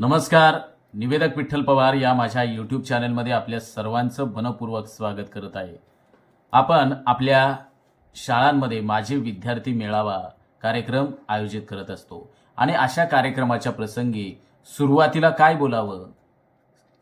नमस्कार. निवेदक विठ्ठल पवार या माझ्या यूट्यूब चॅनलमध्ये आपल्या सर्वांचं मनपूर्वक स्वागत करत आहे. आपण आपल्या शाळांमध्ये माझे विद्यार्थी मेळावा कार्यक्रम आयोजित करत असतो. आणि अशा कार्यक्रमाच्या प्रसंगी सुरुवातीला काय बोलावं?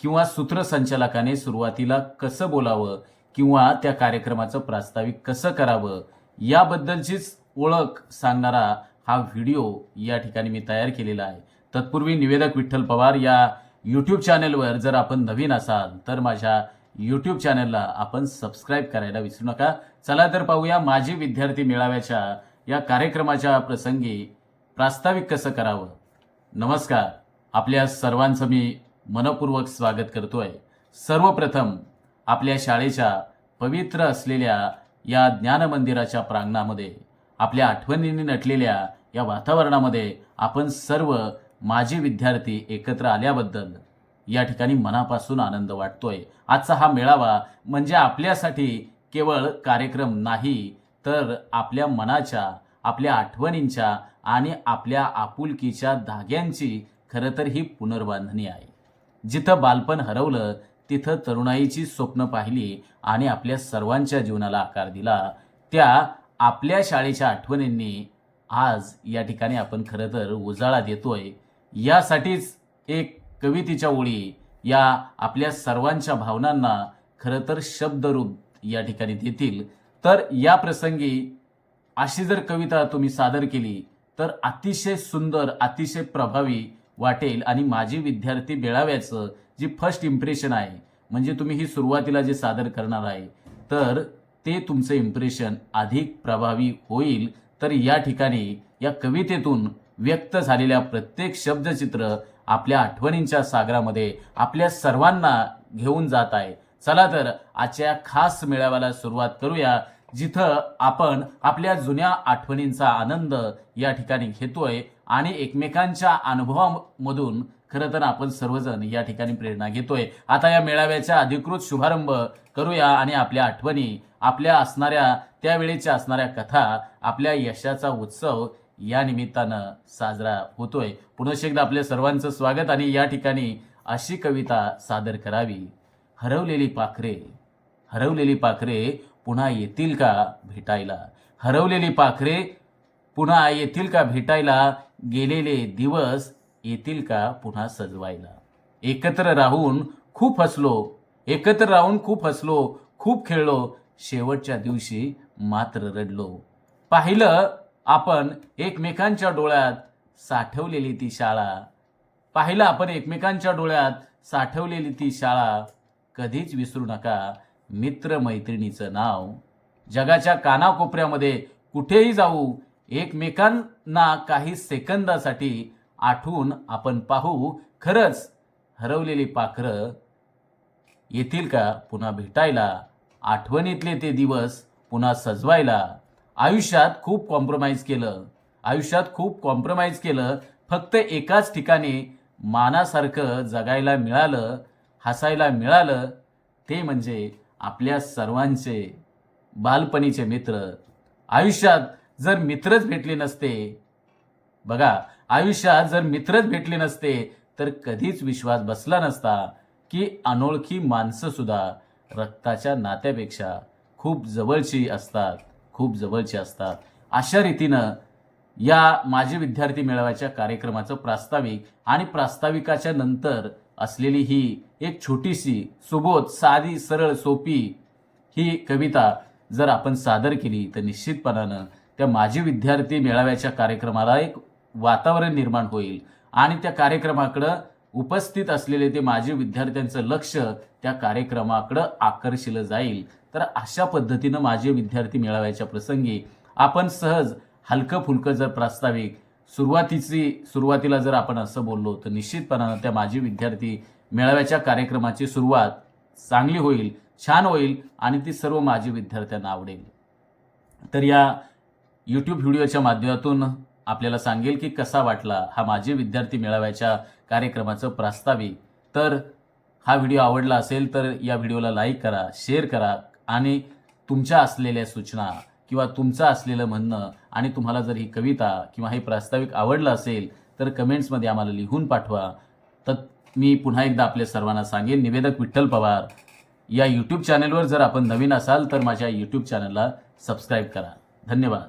किंवा सूत्रसंचालकाने सुरुवातीला कसं बोलावं? किंवा त्या कार्यक्रमाचं प्रास्ताविक कसं करावं? याबद्दलचीच ओळख सांगणारा हा व्हिडिओ या ठिकाणी मी तयार केलेला आहे. तत्पूर्वी निवेदक विठ्ठल पवार या यूट्यूब चॅनलवर जर आपण नवीन असाल तर माझ्या यूट्यूब चॅनलला आपण सबस्क्राईब करायला विसरू नका. चला तर पाहूया माजी विद्यार्थी मेळाव्याच्या या कार्यक्रमाच्या प्रसंगी प्रास्ताविक कसं करावं. नमस्कार. आपल्या सर्वांचं मी मनपूर्वक स्वागत करतोय. सर्वप्रथम आपल्या शाळेच्या पवित्र असलेल्या या ज्ञानमंदिराच्या प्रांगणामध्ये आपल्या आठवणींनी नटलेल्या या वातावरणामध्ये आपण सर्व माजी विद्यार्थी एकत्र आल्याबद्दल या ठिकाणी मनापासून आनंद वाटतोय. आजचा हा मेळावा म्हणजे आपल्यासाठी केवळ कार्यक्रम नाही तर आपल्या मनाच्या आपल्या आठवणींच्या आणि आपल्या आपुलकीच्या धाग्यांची खरं तर ही पुनर्बांधणी आहे. जिथं बालपण हरवलं तिथं तरुणाईची स्वप्न पाहिली आणि आपल्या सर्वांच्या जीवनाला आकार दिला त्या आपल्या शाळेच्या आठवणींनी आज या ठिकाणी आपण खरं तर उजाळा देतोय. यासाठीच एक कवितेच्या ओळी या आपल्या सर्वांच्या भावनांना खरं तर शब्दरूप या ठिकाणी देतील. तर या प्रसंगी अशी जर कविता तुम्ही सादर केली तर अतिशय सुंदर अतिशय प्रभावी वाटेल आणि माझी विद्यार्थी बेळाव्याचं जी फर्स्ट इम्प्रेशन आहे म्हणजे तुम्ही ही सुरुवातीला जे सादर करणार आहे तर ते तुमचं इम्प्रेशन अधिक प्रभावी होईल. तर या ठिकाणी या कवितेतून व्यक्त झालेल्या प्रत्येक शब्दचित्र आपल्या आठवणींच्या सागरामध्ये आपल्या सर्वांना घेऊन जात आहे. चला तर आजच्या खास मेळाव्याला सुरुवात करूया जिथं आपण आपल्या जुन्या आठवणींचा आनंद या ठिकाणी घेतोय आणि एकमेकांच्या अनुभवामधून खरं तर आपण सर्वजण या ठिकाणी प्रेरणा घेतोय. आता या मेळाव्याचा अधिकृत शुभारंभ करूया आणि आपल्या आठवणी आपल्या असणाऱ्या त्यावेळेच्या असणाऱ्या कथा आपल्या यशाचा उत्सव या निमित्तानं साजरा होतोय. पुन्हा एकदा आपल्या सर्वांचं स्वागत आणि या ठिकाणी अशी कविता सादर करावी. हरवलेली पाखरे हरवलेली पाखरे पुन्हा येतील का भेटायला? हरवलेली पाखरे पुन्हा येतील का भेटायला? गेलेले दिवस येतील का पुन्हा सजवायला? एकत्र राहून खूप हसलो एकत्र राहून खूप हसलो खूप खेळलो शेवटच्या दिवशी मात्र रडलो. पाहिलं आपण एकमेकांच्या डोळ्यात साठवलेली ती शाळा. पाहिलं आपण एकमेकांच्या डोळ्यात साठवलेली ती शाळा. कधीच विसरू नका मित्र मैत्रिणीचं नाव. जगाच्या कानाकोपऱ्यामध्ये कुठेही जाऊ एकमेकांना काही सेकंदासाठी आठवून आपण पाहू. खरंच हरवलेली पाखरं येतील का पुन्हा भेटायला? आठवणीतले ते दिवस पुन्हा सजवायला. आयुष्यात खूप कॉम्प्रोमाइज केलं. आयुष्यात खूप कॉम्प्रोमाइज केलं. फक्त एकाच ठिकाणी मानासारखं जगायला मिळालं हसायला मिळालं ते म्हणजे आपल्या सर्वांचे बालपणीचे मित्र. आयुष्यात जर मित्रच भेटले नसते बघा आयुष्यात जर मित्रच भेटले नसते तर कधीच विश्वास बसला नसता की अनोळखी माणसंसुद्धा रक्ताच्या नात्यापेक्षा खूप जवळची असतात. खूप जवळचे असतात. अशा रीतीनं या माझे विद्यार्थी मेळाव्याच्या कार्यक्रमाचं प्रास्ताविक आणि प्रास्ताविकाच्या नंतर असलेली ही एक छोटीशी सुबोध साधी सरळ सोपी ही कविता जर आपण सादर केली तर निश्चितपणानं त्या माजी विद्यार्थी मेळाव्याच्या कार्यक्रमाला एक वातावरण निर्माण होईल आणि त्या कार्यक्रमाकडं उपस्थित असलेले ते माजी विद्यार्थ्यांचं लक्ष त्या कार्यक्रमाकडं आकर्षिलं जाईल. तर अशा पद्धतीनं माझे विद्यार्थी मेळाव्याच्या प्रसंगी आपण सहज हलकं फुलकं जर प्रास्ताविक सुरुवातीची सुरुवातीला जर आपण असं बोललो तर निश्चितपणानं त्या माजी विद्यार्थी मेळाव्याच्या कार्यक्रमाची सुरुवात चांगली होईल छान होईल आणि ती सर्व माजी विद्यार्थ्यांना आवडेल. तर या यूट्यूब व्हिडिओच्या माध्यमातून आपल्याला सांगेल की कसा वाटला हा माजी विद्यार्थी मेळाव्याच्या कार्यक्रमाचं प्रास्ताविक. तर हा व्हिडिओ आवडला असेल तर या व्हिडिओला लाईक करा शेअर करा आणि तुमच्या असलेल्या सूचना किंवा तुमचं असलेलं म्हणणं आणि तुम्हाला जर ही कविता किंवा हे प्रास्ताविक आवडलं असेल तर कमेंट्समध्ये आम्हाला लिहून पाठवा. तर मी पुन्हा एकदा आपल्या सर्वांना सांगेन निवेदक विठ्ठल पवार या यूट्यूब चॅनलवर जर आपण नवीन असाल तर माझ्या यूट्यूब चॅनलला सबस्क्राईब करा. धन्यवाद.